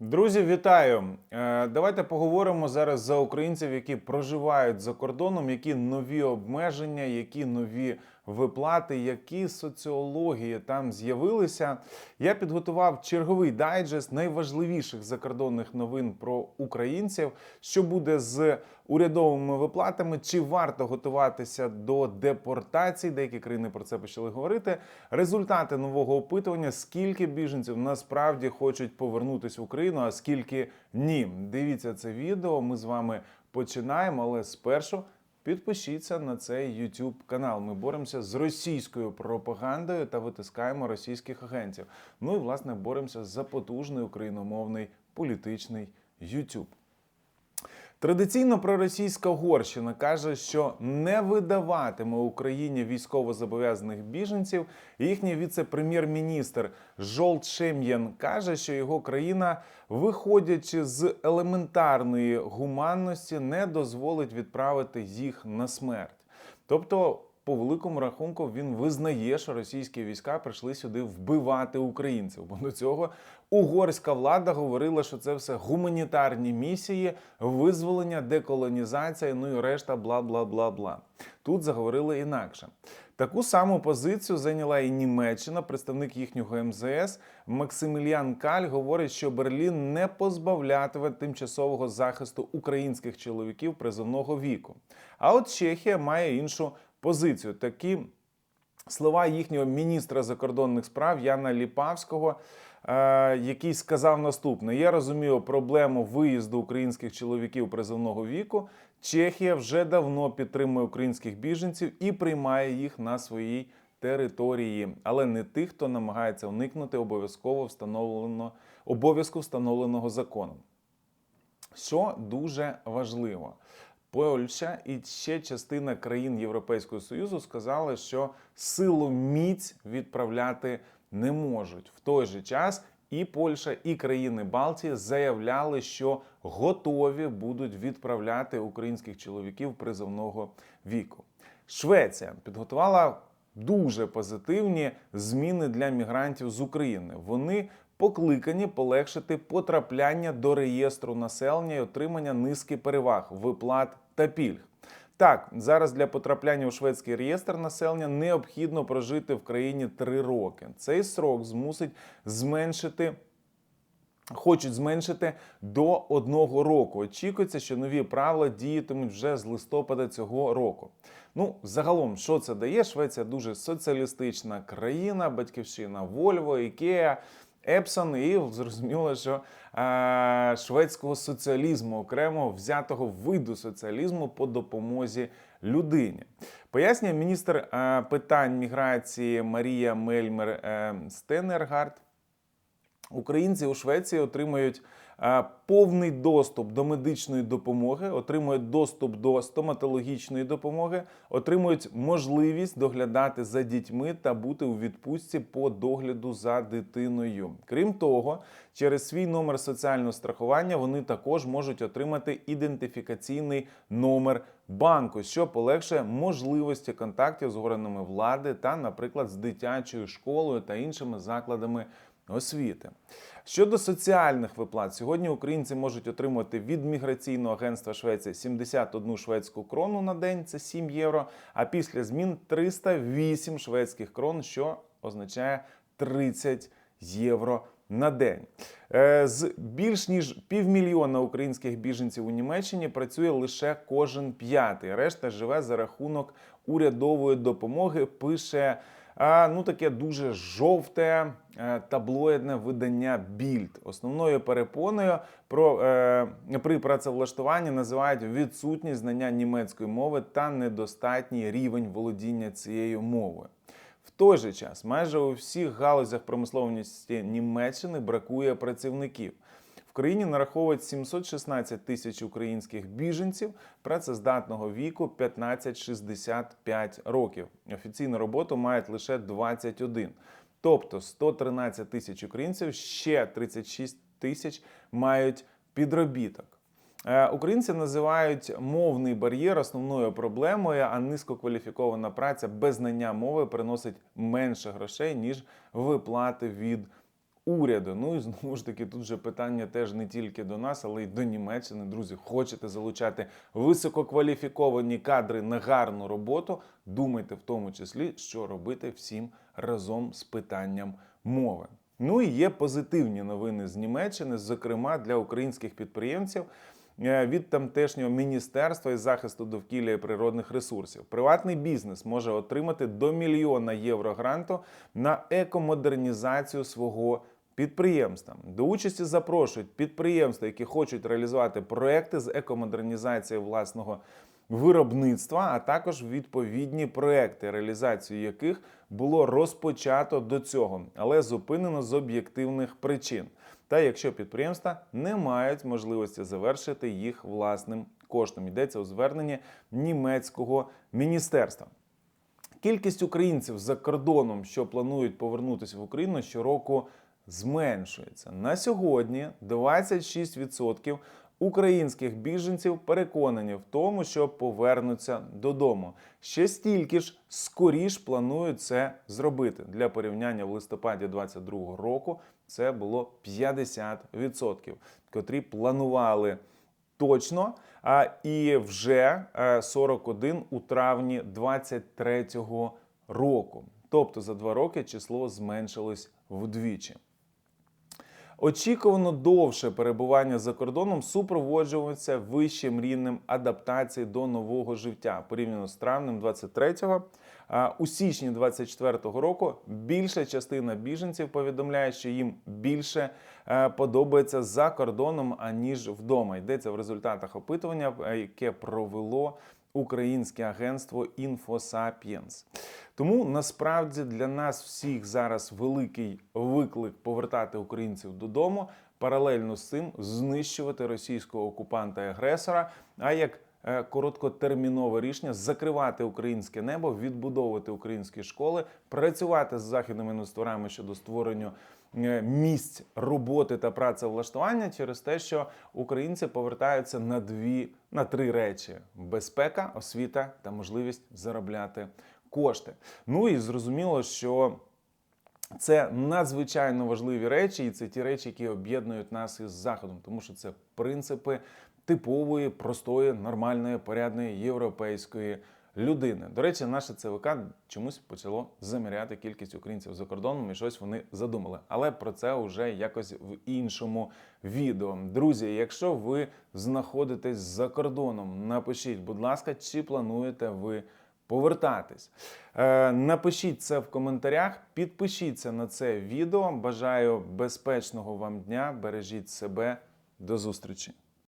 Друзі, вітаю! Е, Давайте поговоримо зараз за українців, які проживають за кордоном, які нові обмеження, які нові виплати, які соціології там з'явилися. Я підготував черговий дайджест найважливіших закордонних новин про українців, що буде з урядовими виплатами, чи варто готуватися до депортації. Деякі країни про це почали говорити. Результати нового опитування: скільки біженців насправді хочуть повернутися в Україну, а скільки ні. Дивіться це відео. Ми з вами починаємо, але спершу. Підпишіться на цей YouTube канал. Ми боремося з російською пропагандою та витискаємо російських агентів. Ну і власне боремося за потужний україномовний політичний YouTube. Традиційно проросійська Угорщина каже, що не видаватиме Україні військовозобов'язаних біженців. Їхній віце-прем'єр-міністр Жолт Шем'єн каже, що його країна, виходячи з елементарної гуманності, не дозволить відправити їх на смерть. Тобто, по великому рахунку, він визнає, що російські війська прийшли сюди вбивати українців. Бо до цього угорська влада говорила, що це все гуманітарні місії, визволення, деколонізація, ну і решта, бла бла бла бла. Тут заговорили інакше. Таку саму позицію зайняла і Німеччина. Представник їхнього МЗС Максиміліан Каль говорить, що Берлін не позбавлятиме тимчасового захисту українських чоловіків призовного віку. А от Чехія має іншу позицію. Такі слова їхнього міністра закордонних справ Яна Ліпавського, е, який сказав наступне: Я розумію проблему виїзду українських чоловіків призовного віку. Чехія вже давно підтримує українських біженців і приймає їх на своїй території, але не тих, хто намагається уникнути обов'язково встановлено обов'язку встановленого законом. Що дуже важливо, Польща і ще частина країн Європейського Союзу сказали, що силу міць відправляти не можуть. В той же час і Польща, і країни Балтії заявляли, що готові будуть відправляти українських чоловіків призовного віку. Швеція підготувала дуже позитивні зміни для мігрантів з України. Вони покликані полегшити потрапляння до реєстру населення і отримання низки переваг, виплат та пільг. Так, зараз для потрапляння у шведський реєстр населення необхідно прожити в країні три роки. Цей срок змусить зменшити. Хочуть зменшити до одного року. Очікується, що нові правила діятимуть вже з листопада цього року. Ну, загалом, що це дає? Швеція дуже соціалістична країна, батьківщина Вольво, Ікеа. Епсон і зрозуміло, що е, шведського соціалізму, окремо взятого виду соціалізму по допомозі людині. Пояснює міністр е, питань міграції Марія Мельмер е, Стенергард. Українці у Швеції отримують повний доступ до медичної допомоги, отримують доступ до стоматологічної допомоги, отримують можливість доглядати за дітьми та бути у відпустці по догляду за дитиною. Крім того, через свій номер соціального страхування вони також можуть отримати ідентифікаційний номер банку, що полегшує можливості контактів з органами влади та, наприклад, з дитячою школою та іншими закладами освіти. Щодо соціальних виплат, сьогодні українці можуть отримати від міграційного агентства Швеції 71 шведську крону на день, це 7 євро. А після змін 308 шведських крон, що означає 30 євро. На день Е, з більш ніж півмільйона українських біженців у Німеччині працює лише кожен п'ятий. Решта живе за рахунок урядової допомоги. Пише ну таке дуже жовте е, таблоїдне видання Більд. Основною перепоною про е, при працевлаштуванні називають відсутність знання німецької мови та недостатній рівень володіння цією мовою. В той же час майже у всіх галузях промисловості Німеччини бракує працівників. В країні нараховують 716 тисяч українських біженців працездатного віку 15-65 років. Офіційну роботу мають лише 21. Тобто 113 тисяч українців, ще 36 тисяч мають підробіток. Е, Українці називають мовний бар'єр основною проблемою, а низькокваліфікована праця без знання мови приносить менше грошей, ніж виплати від уряду. Ну і знову ж таки, тут же питання теж не тільки до нас, але й до Німеччини. Друзі, хочете залучати висококваліфіковані кадри на гарну роботу. Думайте в тому числі, що робити всім разом з питанням мови. Ну і є позитивні новини з Німеччини, зокрема для українських підприємців. е, Від тамтешнього міністерства із захисту довкілля і природних ресурсів приватний бізнес може отримати до мільйона євро гранту на екомодернізацію свого підприємства. До участі запрошують підприємства, які хочуть реалізувати проекти з екомодернізації власного виробництва, а також відповідні проекти, реалізацію яких було розпочато до цього, але зупинено з об'єктивних причин. Та якщо підприємства не мають можливості завершити їх власним коштом, йдеться у зверненні німецького міністерства. Кількість українців за кордоном, що планують повернутися в Україну, щороку зменшується. На сьогодні 26% українських біженців переконані в тому, що повернуться додому. Ще стільки ж скоріш планують це зробити. Для порівняння в листопаді 2022 року це було 50%, котрі планували точно. А і вже е, 41 у травні 23-го року. Тобто за два роки число зменшилось вдвічі. Очікувано довше перебування за кордоном супроводжувалося вищим рівнем адаптації до нового життя порівняно з травнем 23-го. А У січні 24-го року більша частина біженців повідомляє, що їм більше е, подобається за кордоном аніж вдома. Йдеться в результатах опитування, е, яке провело українське агентство InfoSapiens. Тому насправді для нас всіх зараз великий виклик повертати українців додому, паралельно з цим знищувати російського окупанта і агресора. А як короткотермінове рішення закривати українське небо, відбудовувати українські школи, працювати з західними інвесторами щодо створення е, місць роботи та працевлаштування через те, що українці повертаються на дві на три речі: безпека, освіта та можливість заробляти кошти. Ну і зрозуміло, що це надзвичайно важливі речі, і це ті речі, які об'єднують нас із заходом, тому що це принципи типової, простої, нормальної, порядної європейської людини. До речі, наше ЦВК чомусь почало заміряти кількість українців за кордоном і щось вони задумали. Але про це вже якось в іншому відео. Друзі, якщо ви знаходитесь за кордоном, напишіть, будь ласка, чи плануєте ви повертатись. Е, напишіть це в коментарях, підпишіться на це відео. Бажаю безпечного вам дня. Бережіть себе. До зустрічі!